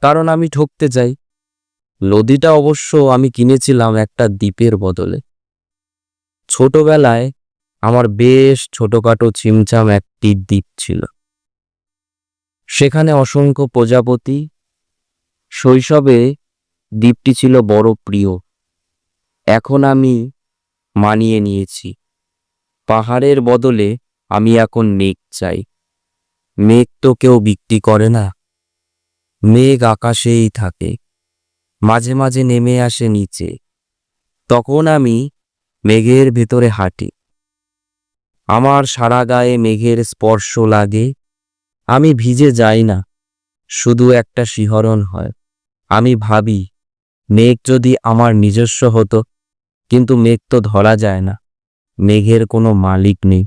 কারণ আমি ঠকতে চাই নদীটা অবশ্য আমি কিনেছিলাম একটা দ্বীপের বদলে। ছোটবেলায় আমার বেশ ছোটখাটো ছিমছাম একটি দ্বীপ ছিল। সেখানে অসংখ্য প্রজাপতি। শৈশবে দ্বীপটি ছিল বড় প্রিয়। এখন আমি মানিয়ে নিয়েছি। পাহাড়ের বদলে আমি এখন মেঘ চাই। মেঘ তো কেউ বিক্রি করে না। মেঘ আকাশেই থাকে। মাঝে মাঝে নেমে আসে নিচে। তখন আমি মেঘের ভেতরে হাঁটি। আমার সারা গায়ে মেঘের স্পর্শ লাগে। আমি ভিজে যাই না। শুধু একটা শিহরণ হয়। আমি ভাবি, মেঘ যদি আমার নিজস্ব হতো, কিন্তু মেঘ তো ধরা যায় না। মেঘের কোনো মালিক নেই।